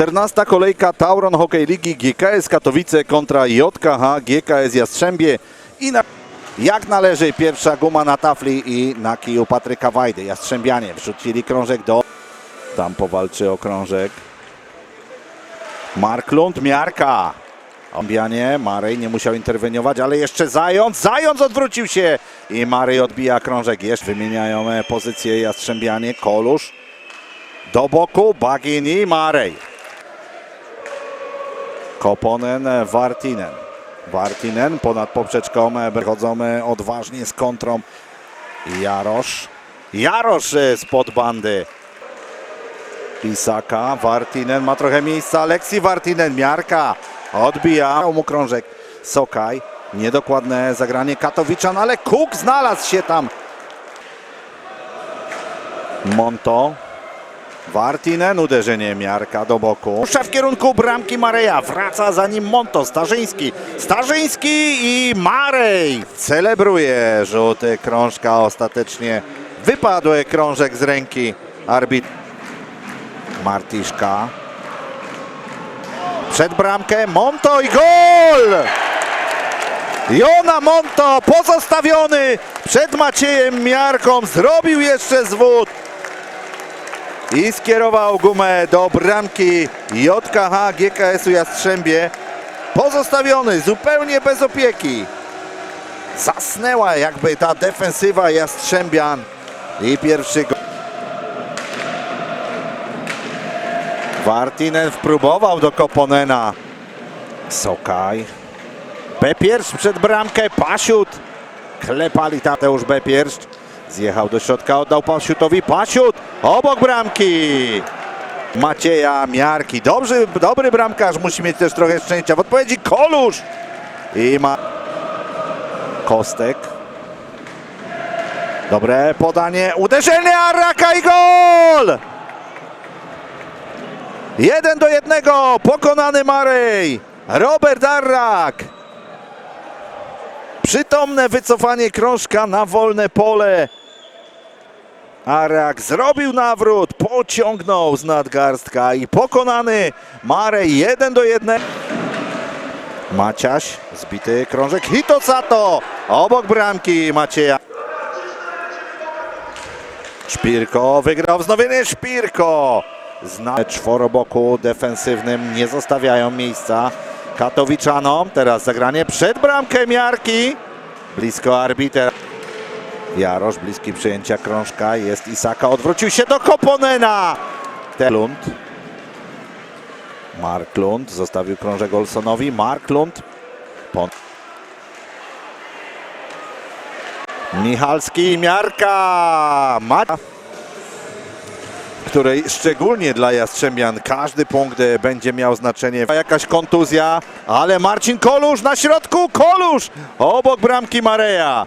14 kolejka Tauron Hockey Ligi GKS Katowice kontra JKH GKS Jastrzębie i na, jak należy pierwsza guma na tafli i na kiju Patryka Wajdy. Jastrzębianie wrzucili krążek do... Tam powalczy o krążek. Mark Lund, miarka. Ombianie, Marej nie musiał interweniować, ale jeszcze Zając, Zając odwrócił się i Marej odbija krążek. Jeszcze wymieniają e, pozycję Jastrzębianie, Kolusz. Do boku, Bagini, Marej. Koponen, e, Wartinen. Wartinen ponad poprzeczką, e, wychodzą e, odważnie z kontrą. Jarosz. Jarosz spod bandy. Pisaka, Wartinen ma trochę miejsca, Aleksi Wartinen, miarka, odbija mu krążek, Sokaj, niedokładne zagranie Katowiczan, ale Kuk znalazł się tam. Monto, Wartinen, uderzenie miarka do boku. Rusza w kierunku bramki Mareja, wraca za nim Monto, Starzyński, Starzyński i Marej celebruje żółty krążka, ostatecznie wypadł krążek z ręki arbitra. Martiszka. Przed bramkę Monto i gol! Jona Monto pozostawiony przed Maciejem Miarką. Zrobił jeszcze zwód. I skierował gumę do bramki JKH GKS-u Jastrzębie. Pozostawiony zupełnie bez opieki. Zasnęła jakby ta defensywa Jastrzębian. I pierwszy gol. Wartinen wpróbował do Koponena. Sokaj. Bepiersz przed bramkę. Pasiut. Klepali Tateusz Bepiersz. Zjechał do środka, oddał Pasiutowi. Pasiut obok bramki. Macieja Miarki. Dobry, dobry bramkarz. Musi mieć też trochę szczęścia. W odpowiedzi Kolusz. I ma Kostek. Dobre podanie. Uderzenie Arraka i gol! Jeden do jednego, pokonany Marej. Robert Arrak. Przytomne wycofanie krążka na wolne pole. Arak zrobił nawrót, pociągnął z nadgarstka i pokonany Marej 1 do 1. Maciaś, zbity krążek, Hitosato, obok bramki Macieja. Szpirko wygrał wznowienie Szpirko. Zna czworoboku defensywnym nie zostawiają miejsca Katowiczanom. Teraz zagranie przed bramkę Miarki. Blisko arbiter. Jarosz bliski przyjęcia krążka. Jest Isaka. Odwrócił się do Koponena. Lund. Mark Lund zostawił krążek Olsonowi. Mark Lund. Pon- Michalski, Miarka. Ma której szczególnie dla Jastrzębian każdy punkt e, będzie miał znaczenie. Jakaś kontuzja, ale Marcin Kolusz na środku, Kolusz obok bramki Mareja.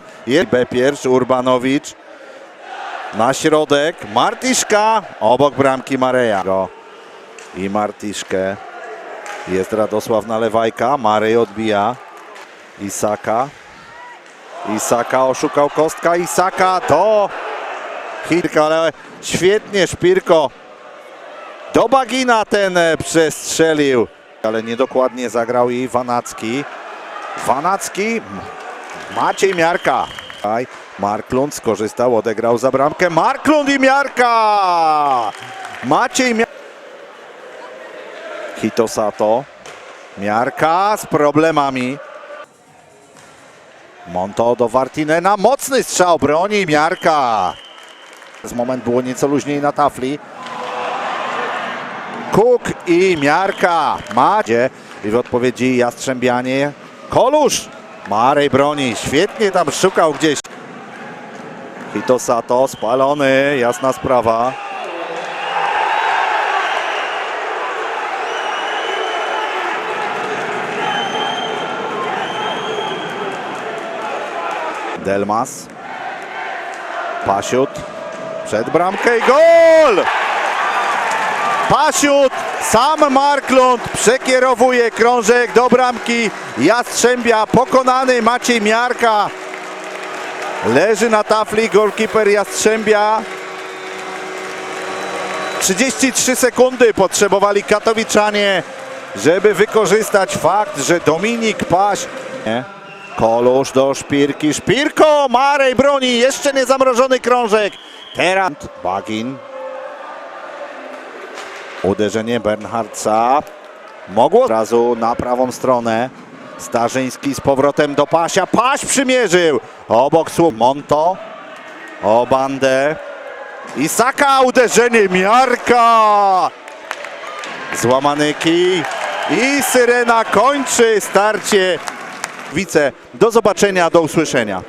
B pierwszy, Urbanowicz na środek, Martiszka obok bramki Mareja. I Martiszkę. Jest Radosław Nalewajka, Marej odbija. Isaka. Isaka oszukał kostka, Isaka do Hilka, ale świetnie Szpirko do Bagina ten e, przestrzelił, ale niedokładnie zagrał i Wanacki. Wanacki, Maciej Miarka. Aj, Mark Lund skorzystał, odegrał za bramkę. Mark Lund i Miarka! Maciej Miarka. Hitosato. Miarka z problemami. Monto do Wartinena. Mocny strzał broni Miarka. Z moment było nieco luźniej na tafli. Kuk i Miarka. Madzie. I w odpowiedzi Jastrzębianie. Kolusz. Marej broni. Świetnie tam szukał gdzieś. Hitosato spalony. Jasna sprawa. Delmas. Pasiut. Przed bramkę i gol! Pasiut, sam Marklund przekierowuje krążek do bramki Jastrzębia. Pokonany Maciej Miarka. Leży na tafli golkiper Jastrzębia. 33 sekundy potrzebowali katowiczanie, żeby wykorzystać fakt, że Dominik Paś... Kolusz do Szpirki, Szpirko, Marej broni, jeszcze nie zamrożony krążek. Teraz Bagin. Uderzenie Bernhardca. Mogło od razu na prawą stronę. Starzyński z powrotem do Pasia. Paś przymierzył. Obok słup Monto. O bandę. Isaka uderzenie Miarka. Złamany kij. I Syrena kończy starcie. Wice, do zobaczenia, do usłyszenia.